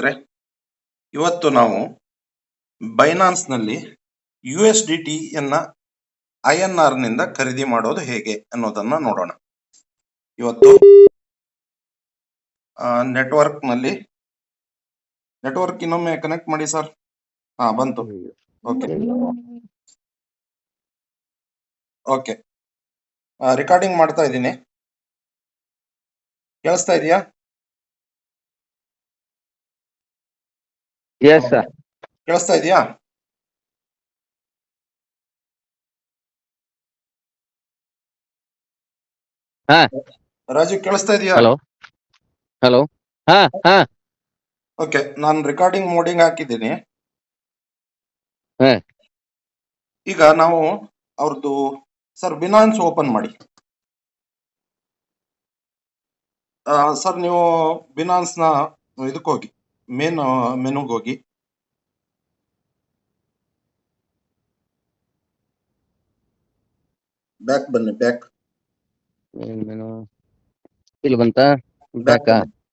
ಸ್ನೇಹಿತರೆ, ಇವತ್ತು ನಾವು ಬೈನಾನ್ಸ್ನಲ್ಲಿ ಯು ಎಸ್ ಡಿ ಟಿ ಯನ್ನ ಐ ಎನ್ ಆರ್ನಿಂದ ಖರೀದಿ ಮಾಡೋದು ಹೇಗೆ ಅನ್ನೋದನ್ನ ನೋಡೋಣ. ಇವತ್ತು ನೆಟ್ವರ್ಕ್ನಲ್ಲಿ ನೆಟ್ವರ್ಕ್ ಇನ್ನೊಮ್ಮೆ ಕನೆಕ್ಟ್ ಮಾಡಿ ಸರ್. ಹಾ, ಬಂತು. ಓಕೆ. ಓಕೆ. ರೆಕಾರ್ಡಿಂಗ್ ಮಾಡ್ತಾ ಇದ್ದೀನಿ. ಕೇಳಿಸ್ತಾ ಇದೆಯಾ? ಎಸ್ ಸರ್ ಕೇಳಿಸ್ತಾ ಇದೆಯಾ ಹಾ. ರಾಜು ಕೇಳಿಸ್ತಾ ಇದೆಯಾ? ಹಲೋ ಹಲೋ ಹಾ ಹಾ. ಓಕೆ ನಾನು ರೆಕಾರ್ಡಿಂಗ್ ಮೋಡಿಂಗ್ ಹಾಕಿದ್ದೀನಿ. ಹಾ. ಈಗ ನಾವು ಅವ್ರದ್ದು ಸರ್ ಬಿನಾನ್ಸ್ ಓಪನ್ ಮಾಡಿ. ಸರ್ ನೀವು ಬಿನಾನ್ಸ್ನ ಇದಕ್ಕೆ ಹೋಗಿ ಮೇನ್ ಮೆನುಗೆ ಹೋಗಿ ಬ್ಯಾಕ್ ಬನ್ನಿ ಬ್ಯಾಕ್ ಏನ್ ಮೇನು ಇಲ್ಲಿ ಬಂತಾ? ಬ್ಯಾಕ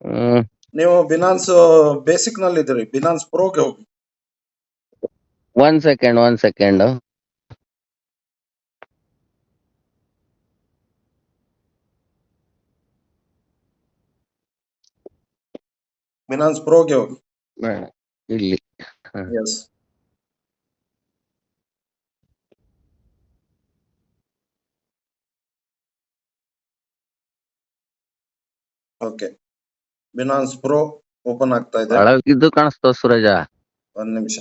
ಹ್ಮ್. ನೀವು ಬಿನಾನ್ಸ್ ಬೇಸಿಕ್ನಲ್ಲಿ ಇದ್ದೀರಿ ಬಿನಾನ್ಸ್ ಪ್ರೋಗೆ ಹೋಗಿ. One second one second Binance ಪ್ರೋಗೆ ಹೋಗಿ. ಇಲ್ಲಿ. Yes okay Binance pro open ಆಗ್ತಾ ಇದೆ. ಇದು ಕಾಣಿಸ್ತಾವ ಸೂರಜ? ಒಂದ್ ನಿಮಿಷ.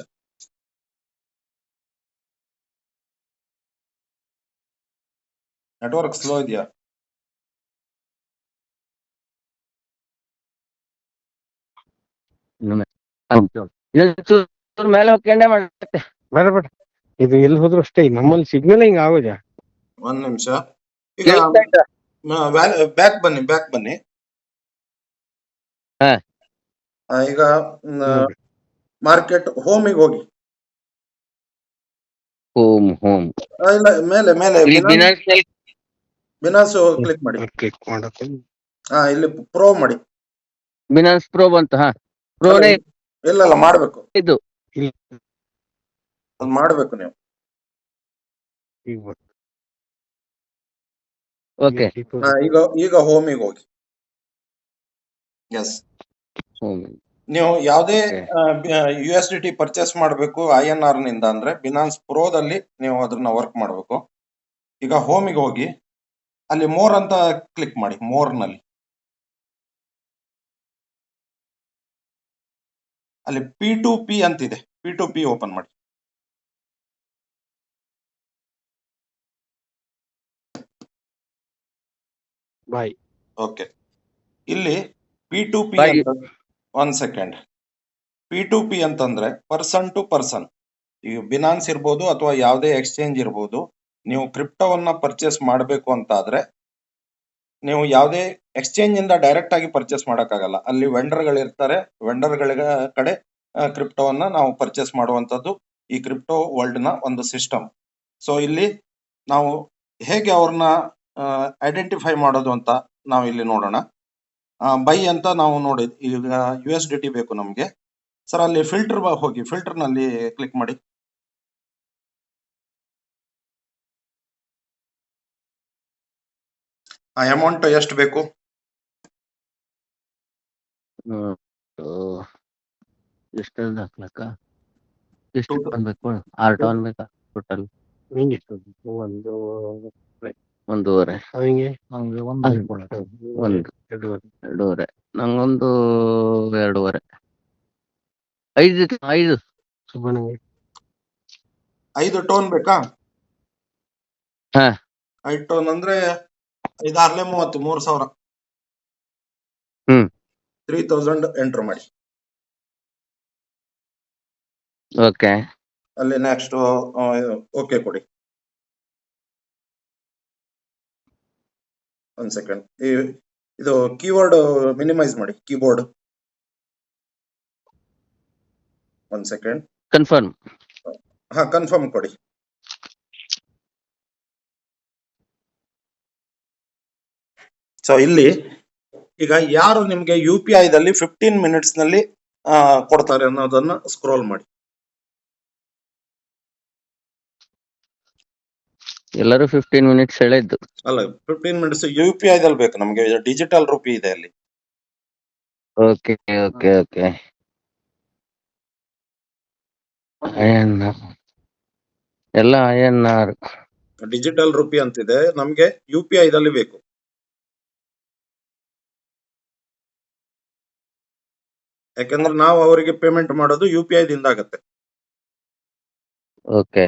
ನೆಟ್ವರ್ಕ್ ಸ್ಲೋ ಇದೆಯಾ? ಮೇಲೆ ಹೋಗ್ಕೊಂಡೆ ಮಾಡುತ್ತೆ ಬೇಡ ಬೇಡ. ಇದು ಎಲ್ಲಿ ಹೋದ್ರು ಅಷ್ಟೇ ನಮ್ಮಲ್ಲಿ ಸಿಗ್ನಲ್ ಹಿಂಗ ಆಗೋದ? ಒಂದ್ ನಿಮಿಷ. ಈಗ ಬ್ಯಾಕ್ ಬನ್ನಿ ಬ್ಯಾಕ್ ಬನ್ನಿ. ಹಾ. ಆ, ಈಗ ಮಾರ್ಕೆಟ್ ಹೋಮಿಗೆ ಹೋಗಿ. Home home. ಆ, ಇಲ್ಲ ಮೇಲೆ ಮೇಲೆ. ಬಿನಾನ್ಸ್ ಕ್ಲಿಕ್ ಮಾಡಿ. ಕ್ಲಿಕ್ ಮಾಡಕ್ಕೆ. ಹಾ ಇಲ್ಲಿ ಪ್ರೋ ಮಾಡಿ. ಬಿನಾನ್ಸ್ ಪ್ರೋ ಬಂತು ಹಾ. ಇಲ್ಲ ಇಲ್ಲ ಮಾಡ್ಬೇಕು. ಇದು. ಅದು ಮಾಡ್ಬೇಕು ನೀವು. ಓಕೆ ಈಗ ಈಗ ಹೋಮಿಗೆ ಹೋಗಿ. Yes home. ನೀವು ಯಾವುದೇ. U S D T purchase ಮಾಡಬೇಕು ಐ ಎನ್ ಆರ್ನಿಂದ ಅಂದ್ರೆ ಬಿನಾನ್ಸ್ ಪ್ರೋದಲ್ಲಿ ನೀವು ಅದನ್ನ ವರ್ಕ್ ಮಾಡಬೇಕು. ಈಗ ಹೋಮಿಗೆ ಹೋಗಿ ಅಲ್ಲಿ ಮೋರ್ ಅಂತ ಕ್ಲಿಕ್ ಮಾಡಿ ಮೋರ್ ಅಲ್ಲಿ ಪಿ ಟು ಪಿ ಅಂತಿದೆ. ಪಿ ಟು ಪಿ ಓಪನ್ ಮಾಡಿ. ಬಾಯ್ ಓಕೆ ಇಲ್ಲಿ ಪಿ ಟು ಪಿ ಅಂತ one second P to P ಅಂತಂದ್ರೆ ಪರ್ಸನ್ ಟು ಪರ್ಸನ್ ಈಗ ಬಿನಾನ್ಸ್ ಇರ್ಬೋದು ಅಥವಾ ಯಾವುದೇ ಎಕ್ಸ್ಚೇಂಜ್ ಇರ್ಬೋದು ನೀವು ಕ್ರಿಪ್ಟೋವನ್ನ ಪರ್ಚೇಸ್ ಮಾಡಬೇಕು ಅಂತ ಆದ್ರೆ ನೀವು ಯಾವುದೇ ಎಕ್ಸ್ಚೇಂಜ್ ಇಂದ ಡೈರೆಕ್ಟ್ ಆಗಿ ಪರ್ಚೇಸ್ ಮಾಡೋಕ್ಕಾಗಲ್ಲ. ಅಲ್ಲಿ ವೆಂಡರ್ಗಳು ಇರ್ತಾರೆ. ವೆಂಡರ್ಗಳ ಕಡೆ ಕ್ರಿಪ್ಟೋವನ್ನ ನಾವು ಪರ್ಚೇಸ್ ಮಾಡುವಂಥದ್ದು ಈ ಕ್ರಿಪ್ಟೋ ವರ್ಲ್ಡ್ನ ಒಂದು ಸಿಸ್ಟಮ್ ಸೊ ಇಲ್ಲಿ ನಾವು ಹೇಗೆ ಅವ್ರನ್ನ ಐಡೆಂಟಿಫೈ ಮಾಡೋದು ಅಂತ ನಾವು ಇಲ್ಲಿ ನೋಡೋಣ. ಬೈ ಅಂತ ನಾವು ನೋಡಿ, ಈಗ ಯು ಎಸ್ ಬೇಕು ನಮಗೆ. ಸರ್ ಅಲ್ಲಿ ಫಿಲ್ಟರ್ ಹೋಗಿ ಫಿಲ್ಟರ್ನಲ್ಲಿ ಕ್ಲಿಕ್ ಮಾಡಿ. ಆ ಅಮೌಂಟ್ ಎಷ್ಟು ಬೇಕು? ಎಷ್ಟು ಹಾಕ್ಲಕ್ಕ? ಎಷ್ಟು ಅನ್ಬೇಕು? ಆರ್ ಟನ್ ಬೇಕಾ ಟೋಟಲ್ ಹಿಂಗೆ ಒಂದು ಒಂದೂವರೆ. ಹಿಂಗೆ? ಹಂಗೆ ಒಂದು ಒಂದು ಎರಡೂವರೆ. ಎರಡೂವರೆ. ನಂಗೊಂದು ಎರಡೂವರೆ. ಐದು ಐದು. ಸುಮ್ಮನೆ ಐದು ಟೋನ್ ಬೇಕಾ? ಹಾ. ಐದು ಟೋನ್ ಅಂದ್ರೆ ಐದಾರ್ಲೆ ಮೂವತ್ತು ಮೂರು ಸಾವಿರ. ಹ್ಮ್. ತ್ರೀ ತೌಸಂಡ್ ಎಂಟರ್ ಮಾಡಿ. ಓಕೆ. ಅಲ್ಲಿ ನೆಕ್ಸ್ಟ್ ಓಕೆ ಕೊಡಿ. ಒಂದ್ ಸೆಕೆಂಡ್ ಇದು ಕೀಬೋರ್ಡ್ ಮಿನಿಮೈಸ್ ಮಾಡಿ ಕೀಬೋರ್ಡ್ ಒಂದ್ ಸೆಕೆಂಡ್ ಕನ್ಫರ್ಮ್ ಹಾ ಕನ್ಫರ್ಮ್ ಕೊಡಿ. ಸೊ ಇಲ್ಲಿ ಈಗ ಯಾರು ನಿಮ್ಗೆ ಯು ಪಿ ಐದಲ್ಲಿ ಫಿಫ್ಟೀನ್ ಮಿನಿಟ್ಸ್ನಲ್ಲಿ ಕೊಡ್ತಾರೆ ಅನ್ನೋದನ್ನ ಸ್ಕ್ರೋಲ್ ಮಾಡಿ. ಎಲ್ಲರೂ ಫಿಫ್ಟೀನ್ ಮಿನಿಟ್ಸ್ ಹೇಳಿದ್ದು. ಅಲ್ಲ ಫಿಫ್ಟೀನ್ ಮಿನಿಟ್ಸ್ ಯು ಪಿ ಐದಲ್ಲಿ ಬೇಕು ನಮಗೆ ಡಿಜಿಟಲ್ ರೂಪಿ ಇದೆ ಅಲ್ಲಿ. Okay okay okay I N ಎಲ್ಲ ಆರ್ ಡಿಜಿಟಲ್ ರೂಪಿ ಅಂತಿದೆ ನಮ್ಗೆ ಯು ಪಿ ಐದಲ್ಲಿ ಬೇಕು. ಯಾಕಂದ್ರೆ ನಾವು ಅವರಿಗೆ ಪೇಮೆಂಟ್ ಮಾಡೋದು ಯು ಪಿ ದಿಂದ ಆಗತ್ತೆ. ಓಕೆ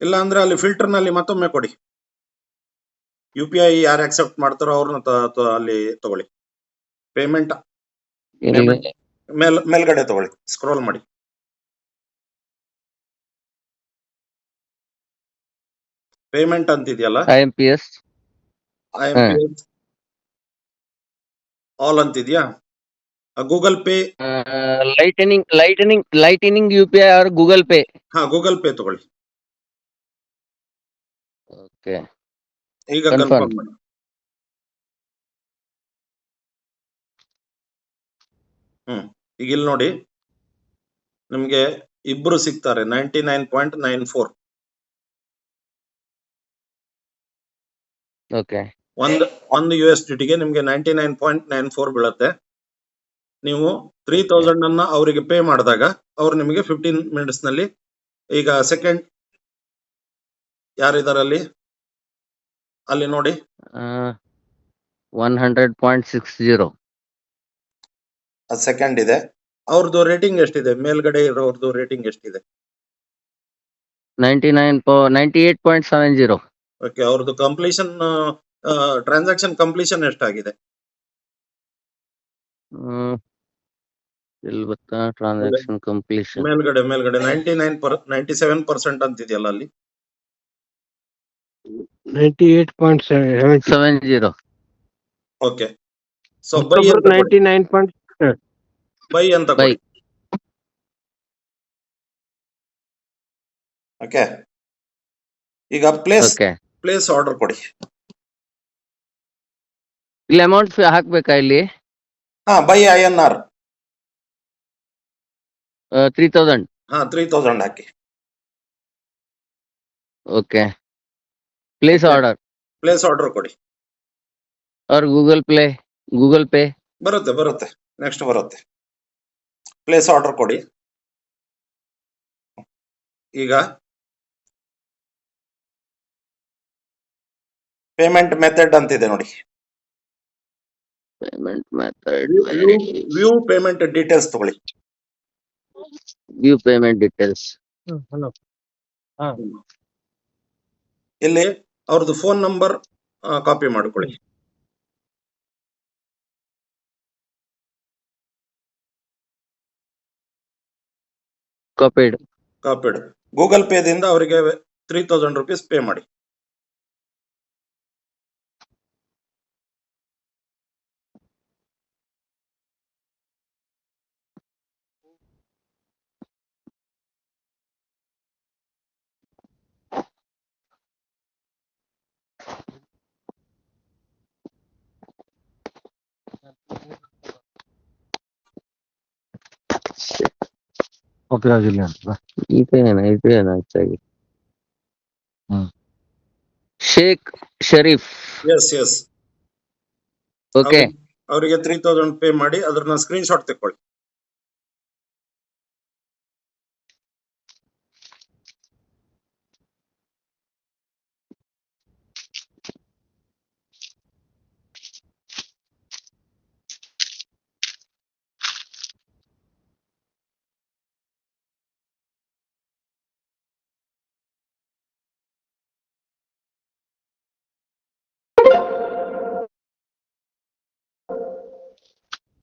ಇಲ್ಲ ಅಂದ್ರೆ ಅಲ್ಲಿ ಫಿಲ್ಟರ್ನಲ್ಲಿ ಮತ್ತೊಮ್ಮೆ ಕೊಡಿ. ಯು ಪಿ ಐ ಯಾರು ಅಕ್ಸೆಪ್ಟ್ ಮಾಡ್ತಾರೋ ಅವ್ರನ್ನ ಅಲ್ಲಿ ತಗೊಳ್ಳಿ. ಪೇಮೆಂಟ್ ಮೇಲ್ ಮೇಲ್ಗಡೆ ತಗೊಳ್ಳಿ. ಸ್ಕ್ರೋಲ್ ಮಾಡಿ. Payment ಅಂತಿದೆಯಲ್ಲ? I M P S I M all ಅಂತಿದ್ಯಾ? Google Pay lightning lightning lightning U P I or Google Pay ಹಾ ಗೂಗಲ್ ಪೇ ತಗೊಳ್ಳಿ. ಓಕೆ ಈಗ Confirm. ಕನ್ಫರ್ಮ್ ಮಾಡಿ. ಹ್ಮ್ ಈಗ ಇಲ್ಲಿ ನೋಡಿ. ನಿಮ್ಗೆ ಇಬ್ರು ಸಿಗ್ತಾರೆ ninety nine point nine four okay ಒಂದು ಒಂದು ಯು ಎಸ್ ಡಿಟಿಗೆ ನಿಮ್ಗೆ ninety nine point nine four ಬೀಳುತ್ತೆ. ನೀವು ತ್ರೀ ತೌಸಂಡ್ ಅನ್ನ ಅವರಿಗೆ ಪೇ ಮಾಡಿದಾಗ ಅವ್ರು ನಿಮಗೆ ಫಿಫ್ಟೀನ್ ಮಿನಿಟ್ಸ್ನಲ್ಲಿ ಈಗ ಸೆಕೆಂಡ್ ಯಾರಿದಾರೆ ಅಲ್ಲಿ? ಅಲ್ಲಿ ನೋಡಿ. One hundred point six zero second ಇದೆ. ಅವ್ರದ್ದು ರೇಟಿಂಗ್ ಎಷ್ಟಿದೆ? ಮೇಲ್ಗಡೆ ಇರೋರ್ದು ರೇಟಿಂಗ್ ಎಷ್ಟಿದೆ? Ninety nine ninety eight point seven zero okay ಅವ್ರದ್ದು ಕಂಪ್ಲೀಷನ್ ಟ್ರಾನ್ಸಾಕ್ಷನ್ ಕಂಪ್ಲೀಷನ್ ಎಷ್ಟಾಗಿದೆ? ಎಲ್ಲಿ ಗೊತ್ತಾ? ಟ್ರಾನ್ಸಾಕ್ಷನ್ ಕಂಪ್ಲೀಷನ್ ಮೇಲ್ಗಡೆ ಮೇಲ್ಗಡೆ ninety nine per ninety seven percent ಅಂತಿದೆಯಲ್ಲ ಅಲ್ಲಿ? Ninety eight point seven seven zero okay. So buy. Ninety nine point buy ಅಂತ buy okay. ಈಗ place okay. Place order ಕೊಡಿ. ಇಲ್ಲಿ ಅಮೌಂಟ್ ಹಾಕ್ಬೇಕಾ ಇಲ್ಲಿ? ಹಾ buy I N R three thousand ಹಾ three thousand ಹಾಕಿ. Okay place order place order ಕೊಡಿ. ಅವ್ರ ಗೂಗಲ್ ಪ್ಲೇ ಗೂಗಲ್ ಪೇ ಬರುತ್ತೆ ಬರುತ್ತೆ. ನೆಕ್ಸ್ಟ್ ಬರುತ್ತೆ. ಪ್ಲೇಸ್ ಆರ್ಡರ್ ಕೊಡಿ. ಈಗ ಪೇಮೆಂಟ್ ಮೆಥಡ್ ಅಂತ ಇದೆ ನೋಡಿ payment method view payment details ತಗೊಳ್ಳಿ. ವ್ಯೂ ಪೇಮೆಂಟ್ ಡೀಟೇಲ್ಸ್ ಹಲೋ ಇಲ್ಲಿ ಅವ್ರದ್ದು ಫೋನ್ ನಂಬರ್ ಕಾಪಿ ಮಾಡ್ಕೊಳ್ಳಿ. ಕಾಪಿಡ್ ಕಾಪಿಡ್ ಗೂಗಲ್ ಪೇದಿಂದ ಅವರಿಗೆ ತ್ರೀ ತೌಸಂಡ್ ರುಪೀಸ್ ಪೇ ಮಾಡಿ. ಓಕೆ ಆಗಿಲ್ಲ ಇದೇನ ಇದೇನ ಹೆಚ್ಚಾಗಿ? ಹ್ಮ್. Sheikh Sharif. Yes yes okay ಅವರಿಗೆ ತ್ರೀ ತೌಸಂಡ್ ಪೇ ಮಾಡಿ ಅದ್ರ ಸ್ಕ್ರೀನ್ ಶಾಟ್ ತೆಕ್ಕೊಳ್ಳಿ.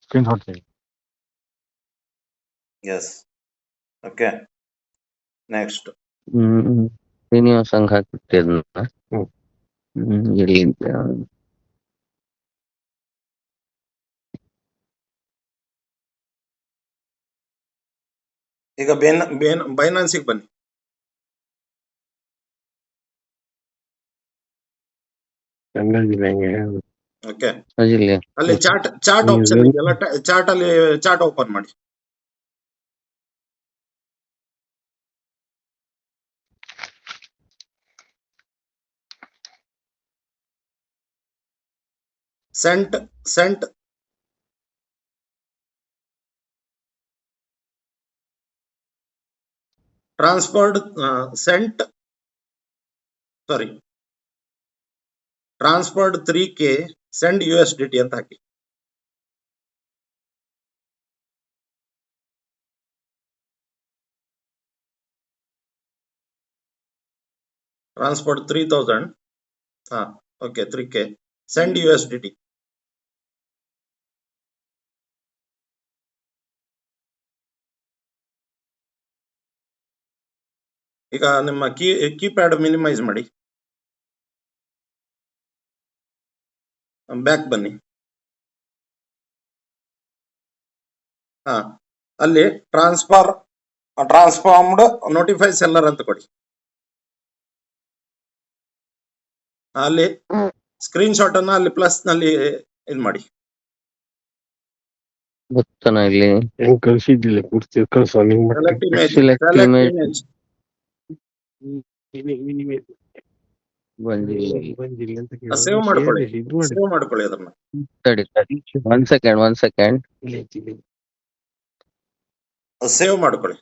ಸ್ಕ್ರೀನ್ ಶಾಟ್ ತೆಗಿ ಎಸ್ ಓಕೆ ನೆಕ್ಸ್ಟ್ ಹ್ಮ್ ಶ್ರೀನಿವಾಸ್ ಹಂಗ ಹಾಕ್ಬಿಟ್ಟಿದ್ನ ಹ್ಮ್. ಹ್ಮ್ ಇಲ್ಲಿ ಈಗ ಬೇನ್ ಬೇನ್ ಬೈನಾನ್ಸಿಗೆ ಬನ್ನಿ ಗಂಗಾಜಿಲ್ಲ ಹೆಂಗೆ ಓಕೆ ಅಜಿಲ್ಲ ಅಲ್ಲಿ ಚಾಟ್ ಚಾಟ್ ಹ್ಮ್, ಆಪ್ಷನ್ ಇದು- ಇದೆಯಲ್ಲ ಚಾಟ್ ಅಲ್ಲಿ ಚಾಟ್ ಓಪನ್ ಮಾಡಿ. Sent sent transferred sent sorry transferred three K send U S D T ಅಂತ ಹಾಕಿ. ಟ್ರಾನ್ಸ್ಪೋರ್ಟ್ ತ್ರೀ ತೌಸಂಡ್ ಹಾ okay three K send U S D T ಈಗ ನಿಮ್ಮ ಕೀ ಕೀಪ್ಯಾಡ್ ಮಿನಿಮೈಸ್ ಮಾಡಿ. ಬ್ಯಾಕ್ ಬನ್ನಿ. ಹಾ ಅಲ್ಲಿ ಟ್ರಾನ್ಸ್ಫರ್ ಟ್ರಾನ್ಸ್ಫಾರ್ಮ್ಡ್ ನೋಟಿಫೈ ಸೆಲ್ಲರ್ ಅಂತ ಕೊಡಿ. ಅಲ್ಲಿ ಸ್ಕ್ರೀನ್ ಶಾಟ್ ಅನ್ನ ಅಲ್ಲಿ ಪ್ಲಸ್ನಲ್ಲಿ ಇದ್ ಮಾಡಿ. ಗೊತ್ತನ ಇಲ್ಲಿ? ಕಳ್ಸಿದ್ದಿಲ್ಲ ಪೂರ್ತಿ ಕಳ್ಸೋ ನಿಂಗ್ ಮಾಡ್ಕೊಳ್ಳಿ. ಸೇವ್ ಮಾಡ್ಕೊಳ್ಳಿ ಅದನ್ನ. ತಡಿ ತಡಿ ಸೆಕೆಂಡ್ ಸೆಕೆಂಡ್. ಸೇವ್ ಮಾಡ್ಕೊಳ್ಳಿ.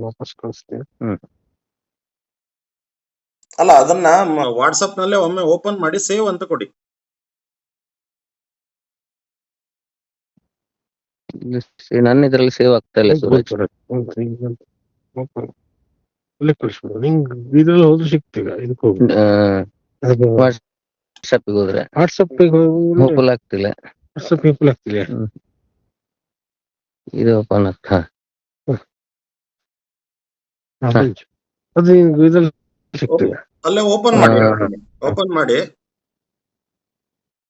ವಾಪಸ್ ಕಳಿಸ್ತೇನೆ ಅಲ್ಲ ಅದನ್ನ ವಾಟ್ಸ್ಆಪ್ ನಲ್ಲೇ ಒಮ್ಮೆ ಓಪನ್ ಮಾಡಿ ಸೇವ್ ಅಂತ ಕೊಡಿ. ನನ್ನ ಇದ್ರಲ್ಲಿ ಸೇವ್ ಆಗ್ತಾ ಇಲ್ಲ ಸುರೇಶ್. ಒಳ್ಳೆ ಕಳಿಸ್ಬಿಡು ನಿಂಗ್ ಇದ್ರಲ್ಲಿ ಹೋದ್ರು ಸಿಗ್ತೀಗ ಇದಕ್ಕೆ ಹೋಗು ವಾಟ್ಸಪ್ ಹೋದ್ರೆ. ವಾಟ್ಸಪ್ ಓಪನ್ ಆಗ್ತಿಲ್ಲ. ವಾಟ್ಸಪ್ ಪೀಪಲ್ ಆಗ್ತಿಲ್ಲ. ಇದು ಓಪನ್ ಆಗ್ತಾ ಅದು ಇದ್ರಲ್ಲಿ ಸಿಗ್ತೀಗ ಅಲ್ಲೇ ಓಪನ್ ಮಾಡಿ. ಓಪನ್ ಮಾಡಿ.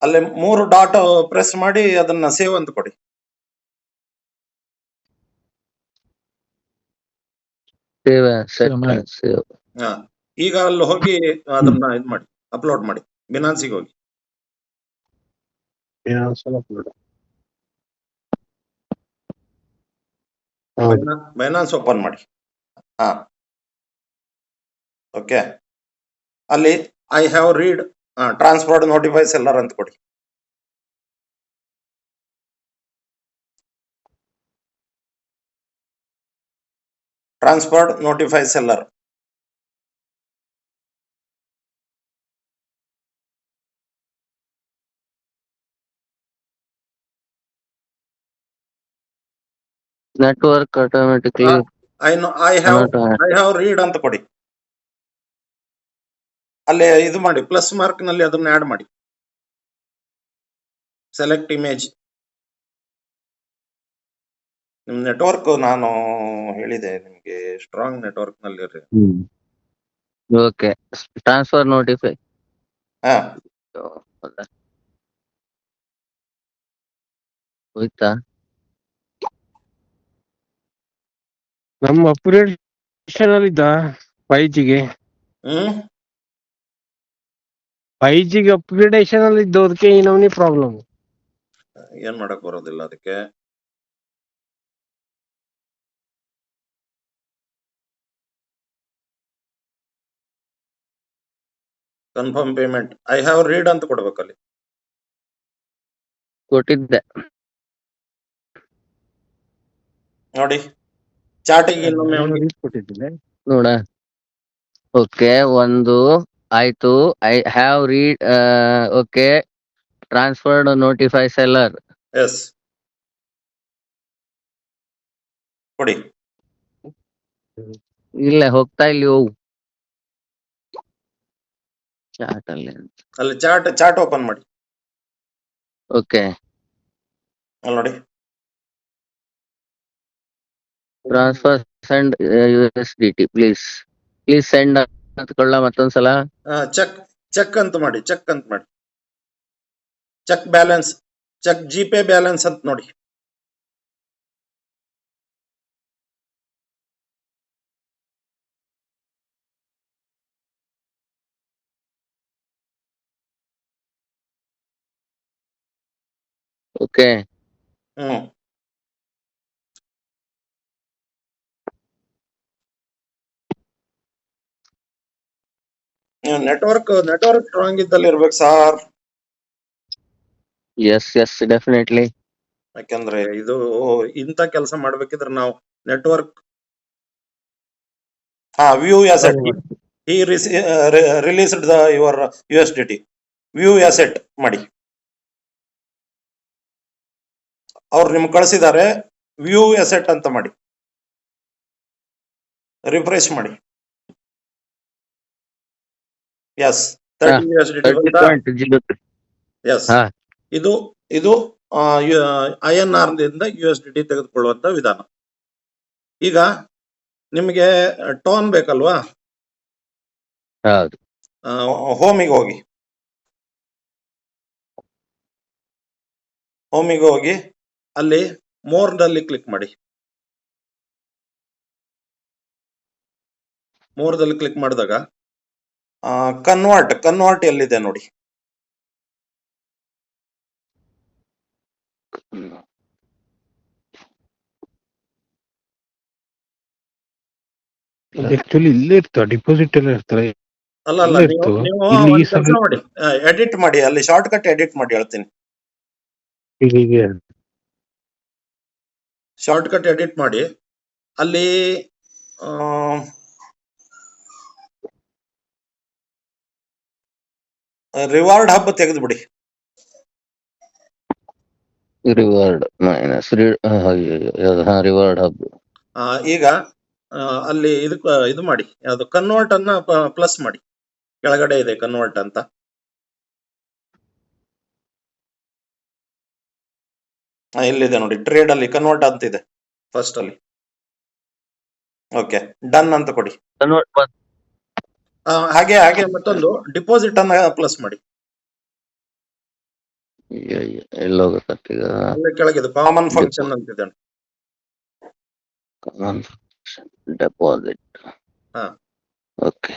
ಅಲ್ಲೇ ಮೂರು ಡಾಟ್ ಪ್ರೆಸ್ ಮಾಡಿ ಅದನ್ನ ಸೇವ್ ಅಂತ ಕೊಡಿ. ಸೇವ್ ಸೆಟ್ ಮಾಡಿ. ಸೇವ್. ಹಾ ಈಗ ಅಲ್ಲಿ ಹೋಗಿ ಅದನ್ನ ಇದ್ ಮಾಡಿ ಅಪ್ಲೋಡ್ ಮಾಡಿ ಬಿನಾನ್ಸಿಗೆ ಹೋಗಿ. ಬೈನಾನ್ಸ್ ಓಪನ್ ಮಾಡಿ. ಹಾ. ಓಕೆ ಅಲ್ಲಿ I have read transferred notifies ಎಲ್ಲರ ಅಂತ ಕೊಡಿ. Transferred notify seller. Network automatically I know I have I have read ಅಂತ ಕೊಡಿ. ಅಲ್ಲಿ ಇದು ಮಾಡಿ ಪ್ಲಸ್ ಮಾರ್ಕ್ನಲ್ಲಿ ಅದನ್ನ ಆಡ್ ಮಾಡಿ. ಸೆಲೆಕ್ಟ್ ಇಮೇಜ್ ನೆಟ್ವರ್ಕ್ ನಾನು ಹೇಳಿದೆ ನಿಮಗೆ ಸ್ಟ್ರಾಂಗ್ ನೆಟ್ವರ್ಕ್ನಲ್ಲಿ ಇರಿ ಓಕೆ ಟ್ರಾನ್ಸ್ಫರ್ ನೋಟಿಫೈ ಹಾ. ಹೋಯ್ತಾ? ನಮ್ಮ ಅಪ್ಗ್ರೇಡೇಷನ್ ಅಲ್ಲಿ ಇದ್ದ ಫೈ ಜಿಗೆ ಹ್ಮ್. ಫೈವ್ ಜಿಗೆ ಅಪ್ಗ್ರೇಡೇಷನ್ ಅಲ್ಲಿ ಇದ್ದೋದಕ್ಕೆ ಈ ನಮ್ನಿ ಪ್ರಾಬ್ಲಮ್ ಏನ್ ಮಾಡಕ್ ಬರೋದಿಲ್ಲ ಅದಕ್ಕೆ? Confirm payment I have read ಅಂತ ಕೊಡ್ಬೇಕಲ್ಲಿ. ಕೊಟ್ಟಿದ್ದೆ. ನೋಡಿ ಚಾಟಿಗೆ ಇನ್ನೊಮ್ಮೆ ಹೋಗಿ ಕೊಟ್ಟಿದ್ದೆ ನೋಡ. ಓಕೆ ಒಂದು ಆಯ್ತು. I have read okay transferred notify seller yes ಕೊಡಿ. ಇಲ್ಲ ಹೋಗ್ತಾ ಇಲ್ಲಿ ಹೋಗು ಚಾಟ್ ಅಲ್ಲಿ ಅಲ್ಲಿ ಚಾಟ್ ಚಾಟ್ ಓಪನ್ ಮಾಡಿ. ಓಕೆ ಅಲ್ಲಿ ನೋಡಿ. Transfer send U S D T please please send ಅಂತ್ಕೊಳ್ಳ ಮತ್ತೊಂದ್ಸಲ. ಚೆಕ್ ಚೆಕ್ ಅಂತ ಮಾಡಿ ಚೆಕ್ ಅಂತ ಮಾಡಿ. Check balance check G Pay balance ಅಂತ ನೋಡಿ. ಓಕೆ ಹ್ಮ್ ನೆಟ್ವರ್ಕ್ ನೆಟ್ವರ್ಕ್ ಸ್ಟ್ರಾಂಗ್ ಇದ್ದಲ್ಲಿ ಇರ್ಬೇಕು ಸಾರ್ ಎಸ್ ಎಸ್ ಡೆಫಿನೆಟ್ಲಿ ಯಾಕಂದ್ರೆ ಇದು ಇಂತ ಕೆಲಸ ಮಾಡ್ಬೇಕಿದ್ರೆ ನಾವು ನೆಟ್ವರ್ಕ್ ಹಾ ವ್ಯೂ ಅಸೆಟ್ ಈ released the your U S D T view asset ಮಾಡಿ. ಅವ್ರು ನಿಮ್ಗೆ ಕಳಿಸಿದ್ದಾರೆ ವ್ಯೂ ಎಸೆಟ್ ಅಂತ ಮಾಡಿ. ರಿಫ್ರೆಶ್ ಮಾಡಿ. ಎಸ್ ಎಸ್ ಇದು ಇದು ಐ ಎನ್ ಆರ್ ದಿಂದ ಯು ಎಸ್ ಡಿ ಡಿ ತೆಗೆದುಕೊಳ್ಳುವಂತ ವಿಧಾನ. ಈಗ ನಿಮಗೆ ಟೋನ್ ಬೇಕಲ್ವಾ? ಹೋಮಿಗೆ ಹೋಗಿ. ಹೋಮಿಗೆ ಹೋಗಿ. ಅಲ್ಲಿ ಮೋರ್ನಲ್ಲಿ ಕ್ಲಿಕ್ ಮಾಡಿ. ಮೋರ್ದಲ್ಲಿ ಕ್ಲಿಕ್ ಮಾಡಿದಾಗ ಕನ್ವರ್ಟ್ ಕನ್ವರ್ಟ್ ಎಲ್ಲಿದೆ ನೋಡಿ. ಆಕ್ಚುಲಿ ಇಲ್ಲೇ ಇರ್ತಾವ ಡಿಪಾಸಿಟ್ ಎಲ್ಲ ಇರ್ತಾರೆ ಅಲ್ಲ ಅಲ್ಲ ನೀವು ಸಲ- ಎಡಿಟ್ ಮಾಡಿ ಅಲ್ಲಿ ಶಾರ್ಟ್ ಕಟ್ ಎಡಿಟ್ ಮಾಡಿ ಹೇಳ್ತೀನಿ. ಶಾರ್ಟ್ ಕಟ್ ಎಡಿಟ್ ಮಾಡಿ ಅಲ್ಲಿ ರಿವಾರ್ಡ್ ಹಬ್ ತೆಗೆದು ಬಿಡಿ ರಿವಾರ್ಡ್ ಮೈನಸ್ ರಿವಾರ್ಡ್ ಹಬ್ ಈಗ ಅಲ್ಲಿ ಇದಕ್ ಇದು ಮಾಡಿ ಯಾವುದು ಕನ್ವರ್ಟ್ ಅನ್ನ ಪ್ಲಸ್ ಮಾಡಿ. ಕೆಳಗಡೆ ಇದೆ ಕನ್ವರ್ಟ್ ಅಂತ. ಇಲ್ಲಿದೆ ನೋಡಿ. ಟ್ರೇಡ್ ಅಲ್ಲಿ ಕನ್ವರ್ಟ್ ಅಂತ ಇದೆ ಫಸ್ಟ್ ಅಲ್ಲಿ. ಓಕೆ ಡನ್ ಅಂತ ಕೊಡಿ. ಕನ್ವರ್ಟ್ ಆ, ಹಾಗೆ ಹಾಗೆ ಮತ್ತೊಂದು ಡಿಪಾಸಿಟ್ ಅನ್ನ ಪ್ಲಸ್ ಮಾಡಿ. ಎಲ್ಲೋಗತ್ತೆ ಈಗ ಅಲ್ಲೇ ಕೆಳಗಿದೆ ಕಾಮನ್ ಫಂಕ್ಷನ್ ಅಂತಿದೆ ಡೆಪಾಸಿಟ್ ಹಾ. ಓಕೆ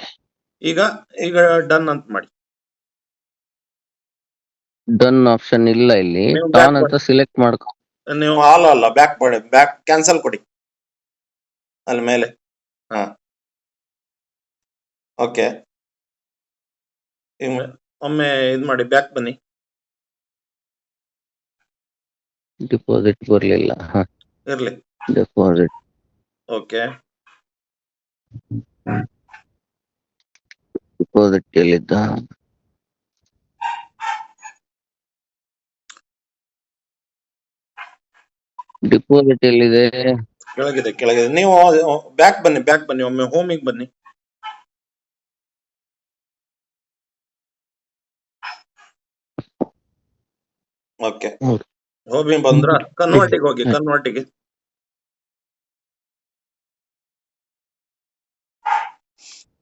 ಈಗ ಈಗ ಡನ್ ಅಂತ ಮಾಡಿ. ಡನ್ ಆಪ್ಷನ್ ಇಲ್ಲ ಇಲ್ಲಿ. ನೀವು ಟಾನ್ ಅಂತ ಸಿಲೆಕ್ಟ್ ಮಾಡ್ಕೊ ನೀವು ಆಲ್ ಅಲ್ಲ ಬ್ಯಾಕ್ ಮಾಡಿ ಬ್ಯಾಕ್ ಕ್ಯಾನ್ಸಲ್ ಕೊಡಿ. ಅಲ್ಲಿ ಮೇಲೆ. ಹಾ. ಓಕೆ ಒಮ್ಮೆ ಇದು ಮಾಡಿ ಬ್ಯಾಕ್ ಬನ್ನಿ. ಡಿಪಾಸಿಟ್ ಬರ್ಲಿಲ್ಲ. ಇರ್ಲಿ. ಡಿಪಾಸಿಟ್ ಓಕೆ ಡಿಪಾಸಿಟ್ ಎಲ್ಲಿದ್ದ ಡಿಪಾಸಿಟ್ ಎಲ್ಲಿದೆ? ಕೆಳಗಿದೆ ಕೆಳಗಿದೆ. ನೀವು ಬ್ಯಾಕ್ ಬನ್ನಿ ಬ್ಯಾಕ್ ಬನ್ನಿ. ಒಮ್ಮೆ ಹೋಮಿಗೆ ಬನ್ನಿ. ಓಕೆ. ಹೋಮಿ. ಬಂದ್ರ ಕನ್ವರ್ಟಿಗೆ ಹೋಗಿ ಕನ್ವರ್ಟಿಗೆ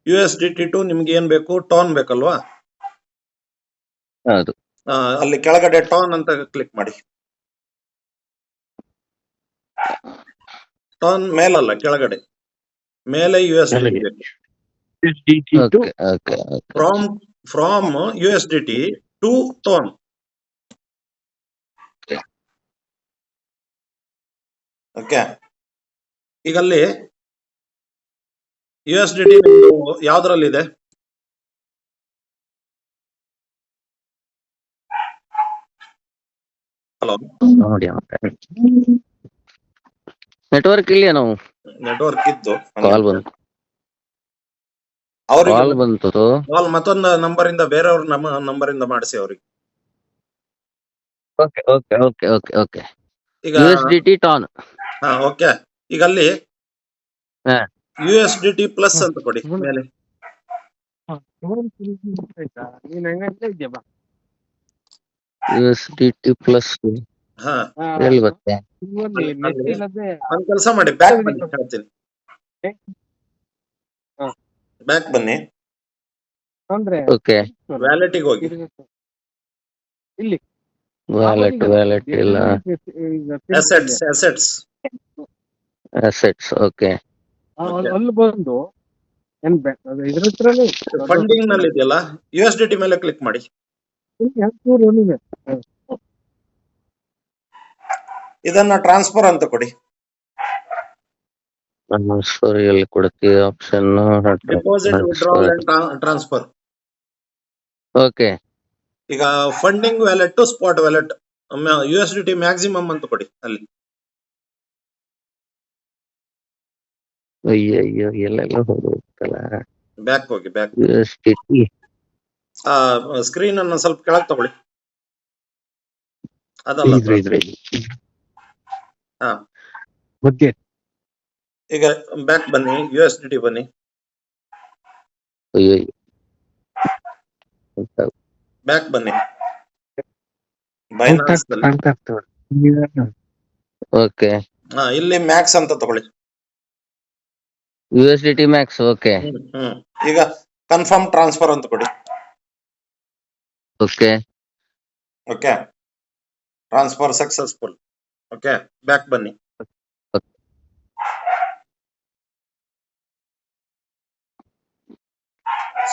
U S D T to ನಿಮ್ಗೆ ಏನ್ ಬೇಕು? ಟೋನ್ ಬೇಕಲ್ವಾ? ಹೌದು. ಆ, ಅಲ್ಲಿ ಕೆಳಗಡೆ ಟೋನ್ ಅಂತ ಕ್ಲಿಕ್ ಮಾಡಿ. ಟೋನ್ ಮೇಲಲ್ಲ ಕೆಳಗಡೆ. ಮೇಲೆ U S from from U S D T to TON okay ಈಗ ಅಲ್ಲಿ ಯು ಎಸ್ ಡಿ ಟಿ ಯಾವ್ದ್ರಲ್ಲಿದೆ? ಹಲೋ ನೋಡಿ ನೆಟ್ವರ್ಕ್ ಇಲ್ಲ ನಾವು? ನೆಟ್ವರ್ಕ್ ಇತ್ತು. ಕಾಲ್ ಬಂತು. ಅವ್ರಿಗೆ ಕಾಲ್ ಬಂತು ಕಾಲ್ ಮತ್ತೊಂದು ನಂಬರ್ ಇಂದ ಬೇರೆಯವ್ರ ನಮ್ಮ ನಂಬರ್ ಇಂದ ಮಾಡಿಸಿ ಅವ್ರಿಗೆ. Okay okay okay okay okay ಈಗ U S D T TON ಹಾ ಓಕೆ ಈಗ ಅಲ್ಲಿ ಹಾ. U S D T plus ಅಂತ ಕೊಡಿ ಮೇಲೆ. ನೀನ್ ಹಂಗಂತ ಇದ್ಯಾ ಬಾ. U S D T plus ಹಾ. ಎಲ್ಲಿ net ಒಂದ್ ಕೆಲಸ ಮಾಡಿ ಬ್ಯಾಕ್ ಬನ್ನಿ ಹೇಳ್ತೀನಿ. ಹಾ. ಬ್ಯಾಕ್ ಬನ್ನಿ. ಅಂದ್ರೆ ಓಕೆ ವ್ಯಾಲೆಟಿಗೆ ಹೋಗಿ. ಇಲ್ಲಿ. ವ್ಯಾಲೆಟ್ ವ್ಯಾಲೆಟ್ ಇಲ್ಲ. ಅಸೆಟ್ಸ್ ಅಸೆಟ್ಸ್ ಅಸೆಟ್ಸ್ ಓಕೆ ಅಲ್ಲಿ- ಬಂದು ಏನ್ ಇದ್ರ ಹತ್ರನೇ ಫಂಡಿಂಗ್ನಲ್ಲಿ ಇದೆಯಲ್ಲ ಯು ಎಸ್ ಡಿ ಟಿ ಮೇಲೆ ಕ್ಲಿಕ್ ಮಾಡಿ. ಇದನ್ನ ಟ್ರಾನ್ಸ್ಫರ್ ಅಂತ ಕೊಡಿ. ಟ್ರಾನ್ಸ್ಫರ್ ಎಲ್ಲಿ ಕೊಡ್ತೀವಿ? Option deposit withdrawal and transfer okay ಈಗ funding wallet to spot wallet U S D T maximum ಅಂತ ಕೊಡಿ ಅಲ್ಲಿ. ಅಯ್ಯೋ ಅಯ್ಯೋ ಎಲ್ಲೆಲ್ಲ ಹೋಗುತ್ತಲ್ಲ ಬ್ಯಾಕ್ ಹೋಗಿ back U S T T ಆ ಸ್ಕ್ರೀನ್ ಅನ್ನ ಸ್ವಲ್ಪ ಕೆಳಗೆ ತಗೊಳ್ಳಿ. ಅದಲ್ಲ ಹಾ. ಈಗ ಬ್ಯಾಕ್ ಬನ್ನಿ ಯು ಎಸ್ ಡಿ ಬನ್ನಿ. ಅಯ್ಯೋ. ಬ್ಯಾಕ್ ಬನ್ನಿ. ಬೈನಾನ್ಸ್ ಓಕೆ ಹಾ ಇಲ್ಲಿ ಮ್ಯಾಕ್ಸ್ ಅಂತ ತಗೊಳ್ಳಿ. U S D T max okay ಹ್ಮ್ ಈಗ ಕನ್ಫರ್ಮ್ ಟ್ರಾನ್ಸ್ಫರ್ ಅಂತ ಕೊಡಿ. Okay okay transfer successful okay back ಬನ್ನಿ.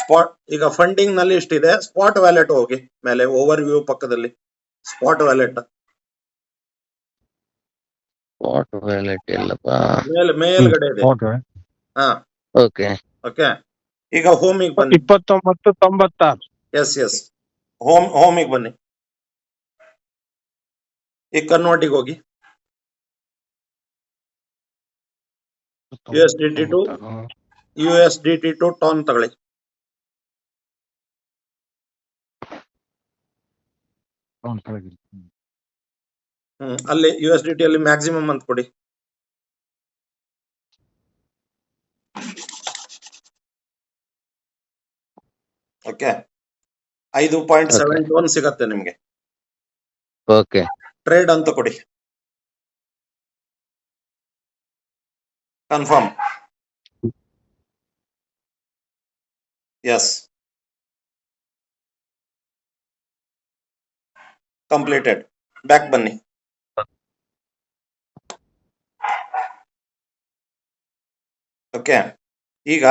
ಸ್ಪಾಟ್ ಈಗ ಫಂಡಿಂಗ್ನಲ್ಲಿ ಇಷ್ಟಿದೆ ಸ್ಪಾಟ್ ವ್ಯಾಲೆಟ್ ಹೋಗಿ ಮೇಲೆ ಓವರ್ ವ್ಯೂ ಪಕ್ಕದಲ್ಲಿ ಸ್ಪಾಟ್ ವ್ಯಾಲೆಟ್ ಸ್ಪಾಟ್ ವ್ಯಾಲೆಟ್ ಮೇಲೆ ಮೇಲ್ಗಡೆ ಇದೆ. ಹಾ. ಓಕೆ ಓಕೆ ಈಗ ಹೋಮಿಗೆ ಬನ್ನಿ. ಇಪ್ಪತ್ತೊಂಬತ್ತು ತೊಂಬತ್ತಾರು. ಎಸ್ ಎಸ್ ಹೋಮ್ ಹೋಮಿಗೆ ಬನ್ನಿ. ಈಗ ಕನ್ವರ್ಟಿಗೆ ಹೋಗಿ. USDT to U S D T to TON ತಗೊಳ್ಳಿ. ಹ್ಮ್ ಅಲ್ಲಿ ಯು ಎಸ್ ಡಿ ಟಿ ಅಲ್ಲಿ ಮ್ಯಾಕ್ಸಿಮಮ್ ಅಂತ ಕೊಡಿ. ಓಕೆ ಐದು ಪಾಯಿಂಟ್. ಸೆವೆನ್ ಟೋನ್ ಸಿಗತ್ತೆ ನಿಮ್ಗೆ. ಓಕೆ ಟ್ರೇಡ್ ಅಂತ ಕೊಡಿ. ಕನ್ಫರ್ಮ್ ಎಸ್ ಕಂಪ್ಲೀಟೆಡ್ ಬ್ಯಾಕ್ ಬನ್ನಿ. ಓಕೆ ಈಗ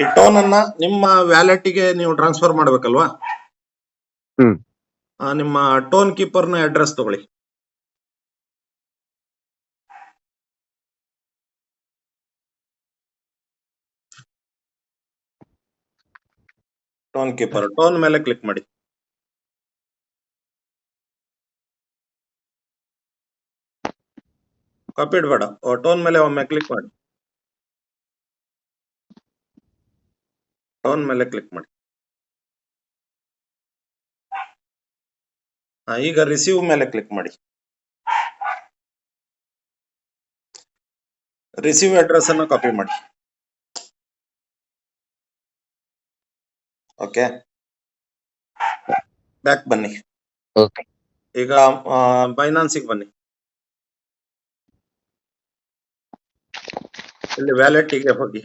ಈ ಟೋನ್ ಅನ್ನ ನಿಮ್ಮ ವ್ಯಾಲೆಟ್ಗೆ ನೀವು ಟ್ರಾನ್ಸ್ಫರ್ ಮಾಡ್ಬೇಕಲ್ವಾ? ಹ್ಮ್. ನಿಮ್ಮ ಟೋನ್ ಕೀಪರ್ನ ಅಡ್ರೆಸ್ ತಗೊಳ್ಳಿ. ಟೋನ್ ಕೀಪರ್, ಟೋನ್ ಮೇಲೆ ಕ್ಲಿಕ್ ಮಾಡಿ. ಕಾಪಿ ಇಡಬೇಡ. ಟೋನ್ ಮೇಲೆ ಒಮ್ಮೆ ಕ್ಲಿಕ್ ಮಾಡಿ. ಟೋನ್ ಮೇಲೆ ಕ್ಲಿಕ್ ಮಾಡಿ. ಈಗ ರಿಸೀವ್ ಮೇಲೆ ಕ್ಲಿಕ್ ಮಾಡಿ. ರಿಸೀವ್ ಅಡ್ರೆಸ್ ಅನ್ನು ಕಾಪಿ ಮಾಡಿ. ಓಕೆ ಬ್ಯಾಕ್ ಬನ್ನಿ. ಈಗ ಫೈನಾನ್ಸಿಗೆ ಬನ್ನಿ. ಇಲ್ಲಿ ವ್ಯಾಲೆಟಿಗೆ ಹೋಗಿ.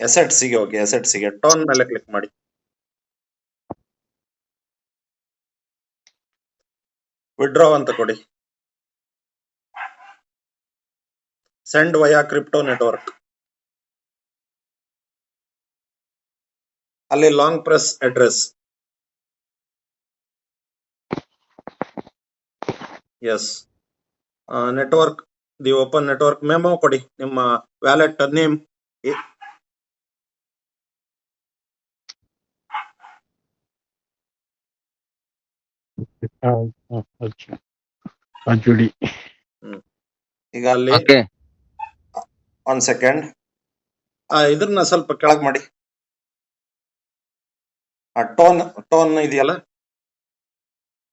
ಎಸೆಟ್ಸಿಗೆ ಹೋಗಿ ಎಸೆಟ್ಸಿಗೆ ಟೋನ್ ಮೇಲೆ ಕ್ಲಿಕ್ ಮಾಡಿ. ವಿಡ್ರಾ ಅಂತ ಕೊಡಿ. ಸೆಂಡ್ ವಯಾ ಕ್ರಿಪ್ಟೋ ನೆಟ್ವರ್ಕ್ ಅಲ್ಲಿ long press address yes network the open network memo ಕೊಡಿ. ನಿಮ್ಮ ವ್ಯಾಲೆಟ್ ನೇಮ್ ಅಜುಡಿ ಈಗ ಅಲ್ಲಿ ಓಕೆ ಒಂದ್ ಸೆಕೆಂಡ್ ಇದನ್ನ ಸ್ವಲ್ಪ ಕೆಳಗ್ ಮಾಡಿ. ಟೋನ್ ಟೋನ್ ಇದೆಯಲ್ಲ?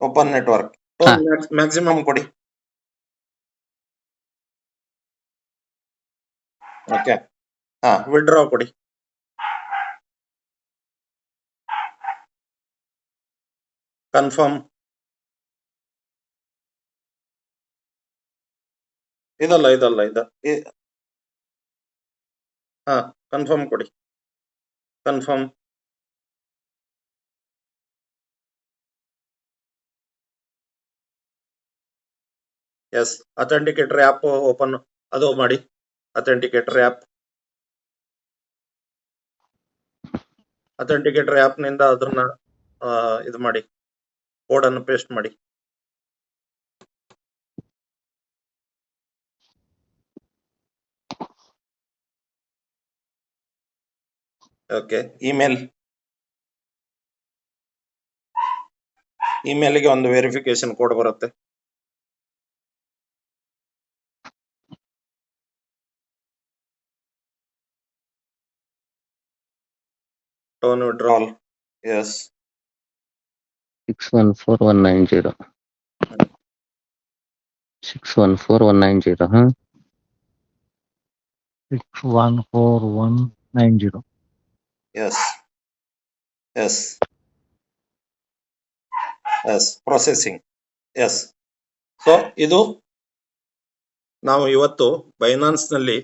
ಓಪನ್ ನೆಟ್ವರ್ಕ್ ಟೋನ್ ಮ್ಯಾಕ್ಸಿಮಮ್ ಕೊಡಿ. ಓಕೆ ಹಾ ವಿಡ್ರಾ ಕೊಡಿ. ಕನ್ಫರ್ಮ್ ಇದಲ್ಲ ಇದಲ್ಲ, ಇದ. ಹಾ ಕನ್ಫರ್ಮ್ ಕೊಡಿ. Confirm yes authenticator app open ಅದು ಮಾಡಿ. ಅಥೆಂಟಿಕೇಟರ್ ಆ್ಯಪ್ ಅಥೆಂಟಿಕೇಟರ್ ಆ್ಯಪ್ನಿಂದ ನಿಂದ ಅದನ್ನ ಇದು ಮಾಡಿ. ಕೋಡನ್ನು ಪೇಸ್ಟ್ ಮಾಡಿ. ಓಕೆ ಇಮೇಲ್ ಇಮೇಲ್ಗೆ ಒಂದು ವೆರಿಫಿಕೇಶನ್ ಕೋಡ್ ಬರುತ್ತೆ ton withdrawal S six one four one nine zero six one four one nine zero ಹಾ six one four one nine zero. S S S processing S so ಇದು ನಾವು ಇವತ್ತು ಫೈನಾನ್ಸ್ನಲ್ಲಿ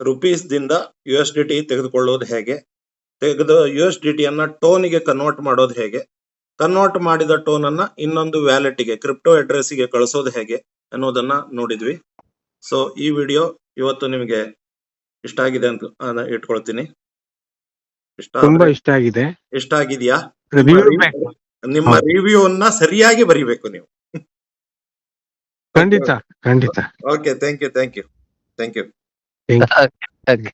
rupees ದಿಂದ U S D T ತೆಗೆದುಕೊಳ್ಳೋದು ಹೇಗೆ? ತೆಗೆದು U S D ಟಿಯನ್ನು ಟೋನಿಗೆ ಕನ್ವರ್ಟ್ ಮಾಡೋದು ಹೇಗೆ? ಕನ್ವರ್ಟ್ ಮಾಡಿದ ಟೋನ್ ಅನ್ನ ಇನ್ನೊಂದು ವ್ಯಾಲೆಟ್ಗೆ ಕ್ರಿಪ್ಟೋ ಅಡ್ರೆಸ್ಗೆ ಕಳಿಸೋದು ಹೇಗೆ ಅನ್ನೋದನ್ನ ನೋಡಿದ್ವಿ. ಸೊ ಈ ವಿಡಿಯೋ ಇವತ್ತು ನಿಮಗೆ ಇಷ್ಟ ಆಗಿದೆ ಅಂತ ಇಟ್ಕೊಳ್ತೀನಿ. ಇಷ್ಟ ತುಂಬಾ ಇಷ್ಟ ಆಗಿದೆ. ಇಷ್ಟ ಆಗಿದ್ಯಾ? ರಿವ್ಯೂ ನಿಮ್ಮ- ನಿಮ್ಮ ರಿವ್ಯೂ ಅನ್ನ ಸರಿಯಾಗಿ ಬರಿಬೇಕು ನೀವು. ಖಂಡಿತ ಖಂಡಿತ. Okay thank you thank you thank you ಹಾಗೆ